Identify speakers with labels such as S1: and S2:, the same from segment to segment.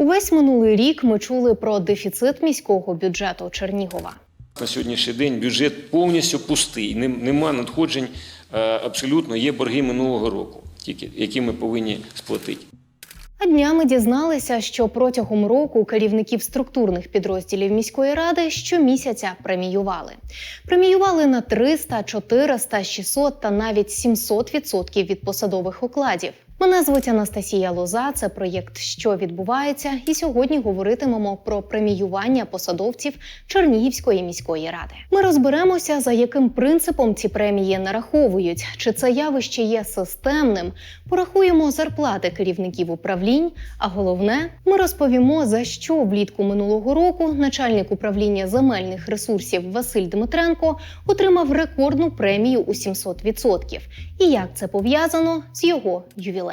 S1: Увесь минулий рік ми чули про дефіцит міського бюджету Чернігова.
S2: На сьогоднішній день бюджет повністю пустий, нем- нема надходжень е, абсолютно, є борги минулого року, тільки які ми повинні сплатити.
S1: А днями дізналися, що протягом року керівників структурних підрозділів міської ради щомісяця преміювали. Преміювали на 300, 400, 600 та навіть 700% від посадових окладів. Мене звуть Анастасія Лоза. Це проєкт Що відбувається, і сьогодні говоритимемо про преміювання посадовців Чернігівської міської ради. Ми розберемося, за яким принципом ці премії нараховують, чи це явище є системним. Порахуємо зарплати керівників управлінь. А головне, ми розповімо за що влітку минулого року начальник управління земельних ресурсів Василь Дмитренко отримав рекордну премію у 700%. І як це пов'язано з його ювілеєм.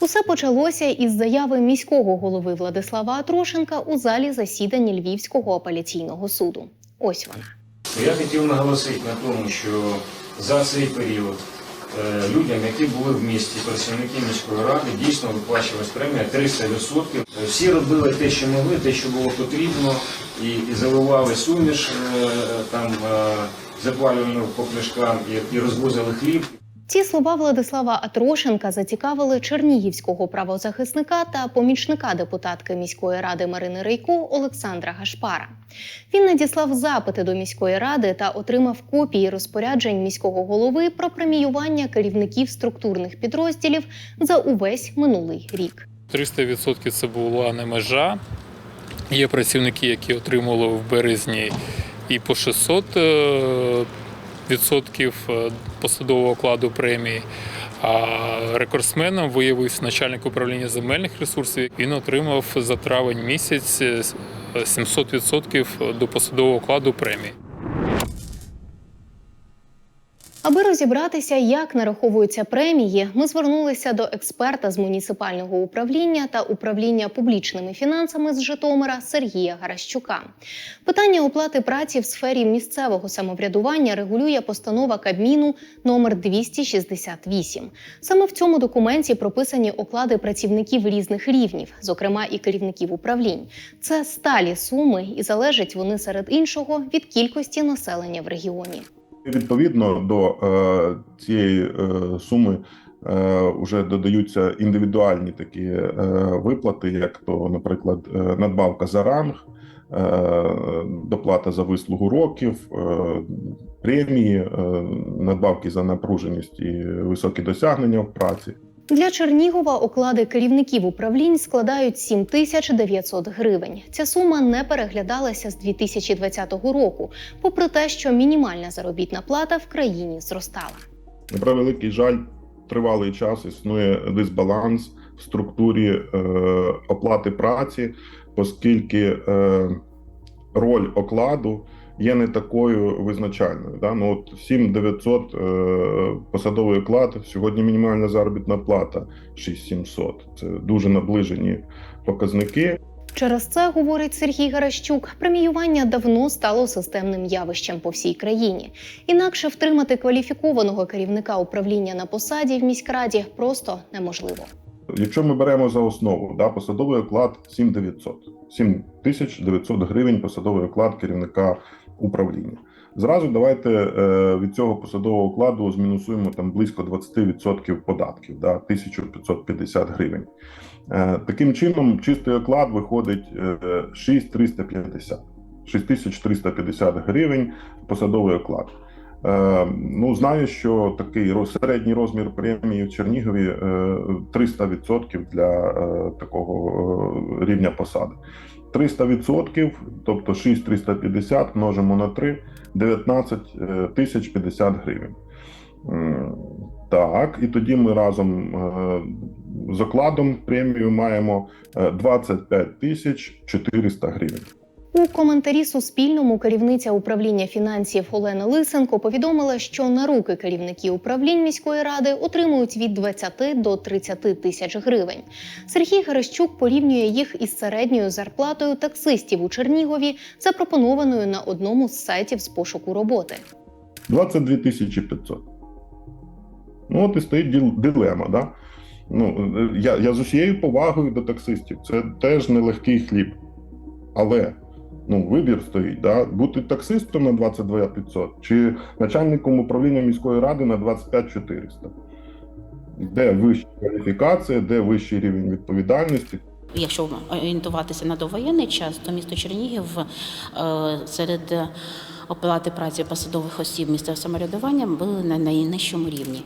S1: Усе почалося із заяви міського голови Владислава Атрошенка у залі засідань Львівського апеляційного суду. Ось вона.
S3: Я хотів наголосити на тому, що за цей період е, людям, які були в місті, працівники міської ради, дійсно виплачувалась премія 300%. Е, Всі робили те, що могли, те, що було потрібно, і, і заливали суміш, е, там е, запалювали по пляшкам і, і розвозили хліб.
S1: Ці слова Владислава Атрошенка зацікавили чернігівського правозахисника та помічника депутатки міської ради Марини Рейко Олександра Гашпара. Він надіслав запити до міської ради та отримав копії розпоряджень міського голови про преміювання керівників структурних підрозділів за увесь минулий рік.
S4: 300% це була не межа. Є працівники, які отримували в березні і по 600 е, відсотків е, посадового окладу премії. А рекордсменом виявився начальник управління земельних ресурсів. Він отримав за травень місяць е, 700% до посадового окладу премії.
S1: Аби розібратися, як нараховуються премії, ми звернулися до експерта з муніципального управління та управління публічними фінансами з Житомира Сергія Гаращука. Питання оплати праці в сфері місцевого самоврядування регулює постанова Кабміну номер 268. Саме в цьому документі прописані оклади працівників різних рівнів, зокрема і керівників управлінь. Це сталі суми, і залежать вони серед іншого від кількості населення в регіоні.
S5: Відповідно до е, цієї е, суми е, вже додаються індивідуальні такі е, виплати, як то, наприклад, е, надбавка за ранг, е, доплата за вислугу років, е, премії, е, надбавки за напруженість і високі досягнення в праці.
S1: Для Чернігова оклади керівників управлінь складають 7900 гривень. Ця сума не переглядалася з 2020 року, попри те, що мінімальна заробітна плата в країні зростала.
S5: На превеликий жаль, тривалий час існує дисбаланс в структурі е, оплати праці, оскільки е, роль окладу є не такою визначальною. Да? Ну, от 7900 е, посадовий оклад, сьогодні мінімальна заробітна плата 6700. Це дуже наближені показники.
S1: Через це, говорить Сергій Гаращук, преміювання давно стало системним явищем по всій країні. Інакше втримати кваліфікованого керівника управління на посаді в міськраді просто неможливо.
S5: Якщо ми беремо за основу да, посадовий оклад 7900, 7900 гривень посадовий оклад керівника управління. Зразу давайте е, від цього посадового окладу змінусуємо там близько 20% податків, да, 1550 гривень. Е, таким чином, чистий оклад виходить е, 6350. 6350 гривень посадовий оклад. Ну, знаю, що такий середній розмір премії в Чернігові е, 300% для такого рівня посади. 300%, тобто 6350 множимо на 3, 19 е, тисяч 50 гривень. Так, і тоді ми разом е, з окладом премію маємо е, 25 тисяч 400 гривень.
S1: У коментарі Суспільному керівниця управління фінансів Олена Лисенко повідомила, що на руки керівники управлінь міської ради отримують від 20 до 30 тисяч гривень. Сергій Гарещук порівнює їх із середньою зарплатою таксистів у Чернігові, запропонованою на одному з сайтів з пошуку роботи.
S5: 22 тисячі 500. Ну, от і стоїть дилема. Да? Ну е, я, я з усією повагою до таксистів. Це теж нелегкий хліб. Але ну, вибір стоїть, да? бути таксистом на 22 500 чи начальником управління міської ради на 25 400. Де вища кваліфікація, де вищий рівень відповідальності,
S6: Якщо орієнтуватися на довоєнний час, то місто Чернігів е, серед оплати праці посадових осіб місцевого самоврядування були на найнижчому рівні.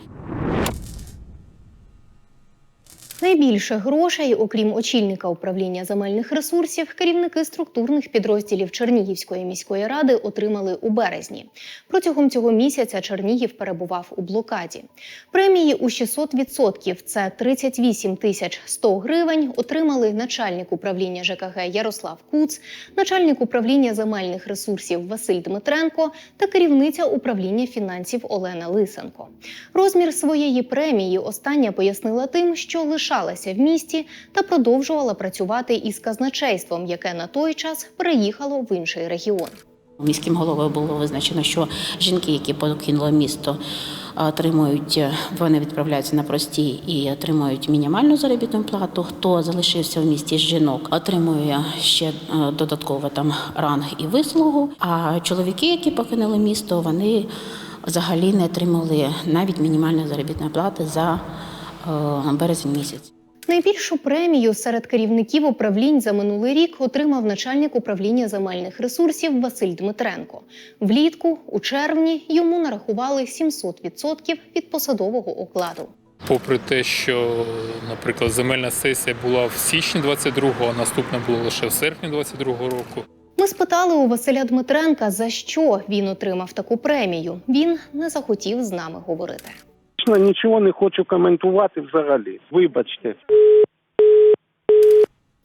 S1: Найбільше грошей, окрім очільника управління земельних ресурсів, керівники структурних підрозділів Чернігівської міської ради отримали у березні. Протягом цього місяця Чернігів перебував у блокаді. Премії у 600% – це 38 тисяч 100 гривень. Отримали начальник управління ЖКГ Ярослав Куц, начальник управління земельних ресурсів Василь Дмитренко та керівниця управління фінансів Олена Лисенко. Розмір своєї премії остання пояснила тим, що лишалася в місті та продовжувала працювати із казначейством, яке на той час переїхало в інший регіон.
S6: Міським головою було визначено, що жінки, які покинули місто, отримують, вони відправляються на прості і отримують мінімальну заробітну плату. Хто залишився в місті жінок, отримує ще е, додатково там ранг і вислугу. А чоловіки, які покинули місто, вони взагалі не отримали навіть мінімальної заробітної плати за березень місяць.
S1: Найбільшу премію серед керівників управлінь за минулий рік отримав начальник управління земельних ресурсів Василь Дмитренко. Влітку, у червні, йому нарахували 700% від посадового окладу.
S4: Попри те, що, наприклад, земельна сесія була в січні 22-го, а наступна була лише в серпні 22-го року.
S1: Ми спитали у Василя Дмитренка, за що він отримав таку премію. Він не захотів з нами говорити.
S7: Нічого не хочу коментувати взагалі. Вибачте.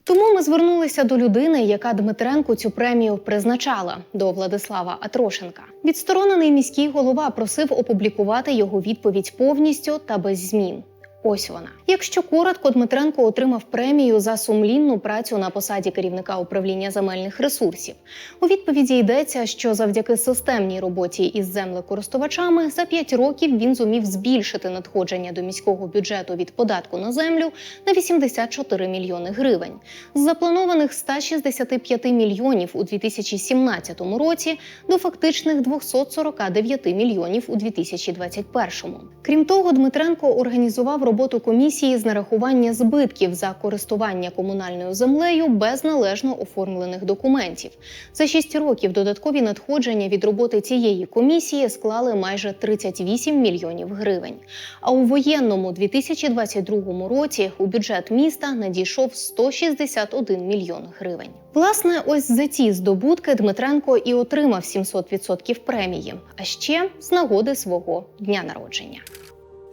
S1: Тому ми звернулися до людини, яка Дмитренку цю премію призначала до Владислава Атрошенка. Відсторонений міський голова просив опублікувати його відповідь повністю та без змін. Ось вона. Якщо коротко, Дмитренко отримав премію за сумлінну працю на посаді керівника управління земельних ресурсів. У відповіді йдеться, що завдяки системній роботі із землекористувачами за 5 років він зумів збільшити надходження до міського бюджету від податку на землю на 84 мільйони гривень. З запланованих 165 мільйонів у 2017 році до фактичних 249 мільйонів у 2021. Крім того, Дмитренко організував роботу комісії з нарахування збитків за користування комунальною землею без належно оформлених документів. За 6 років додаткові надходження від роботи цієї комісії склали майже 38 мільйонів гривень. А у воєнному 2022 році у бюджет міста надійшов 161 мільйон гривень. Власне, ось за ці здобутки Дмитренко і отримав 700% премії, а ще з нагоди свого дня народження.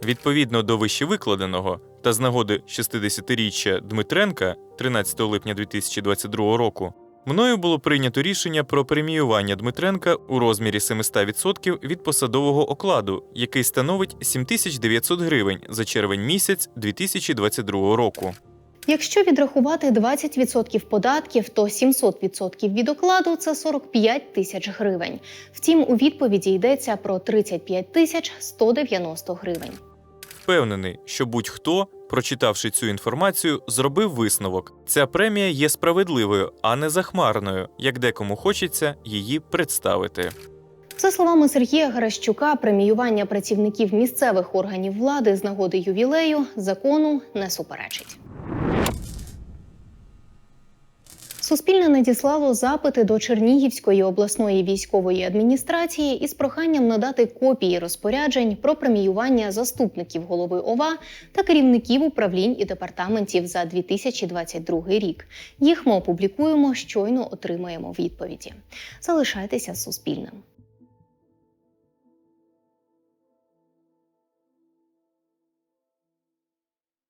S8: Відповідно до вищевикладеного та з нагоди 60-річчя Дмитренка 13 липня 2022 року мною було прийнято рішення про преміювання Дмитренка у розмірі 700% від посадового окладу, який становить 7900 гривень за червень місяць 2022 року.
S1: Якщо відрахувати 20% податків, то 700% від окладу це 45 тисяч гривень. Втім, у відповіді йдеться про 35 тисяч 190 гривень.
S8: Впевнений, що будь-хто, прочитавши цю інформацію, зробив висновок: ця премія є справедливою, а не захмарною, як декому хочеться її представити.
S1: За словами Сергія Гаращука, преміювання працівників місцевих органів влади з нагоди ювілею закону не суперечить. Суспільне надіслало запити до Чернігівської обласної військової адміністрації із проханням надати копії розпоряджень про преміювання заступників голови ОВА та керівників управлінь і департаментів за 2022 рік. Їх ми опублікуємо, щойно отримаємо відповіді. Залишайтеся Суспільним.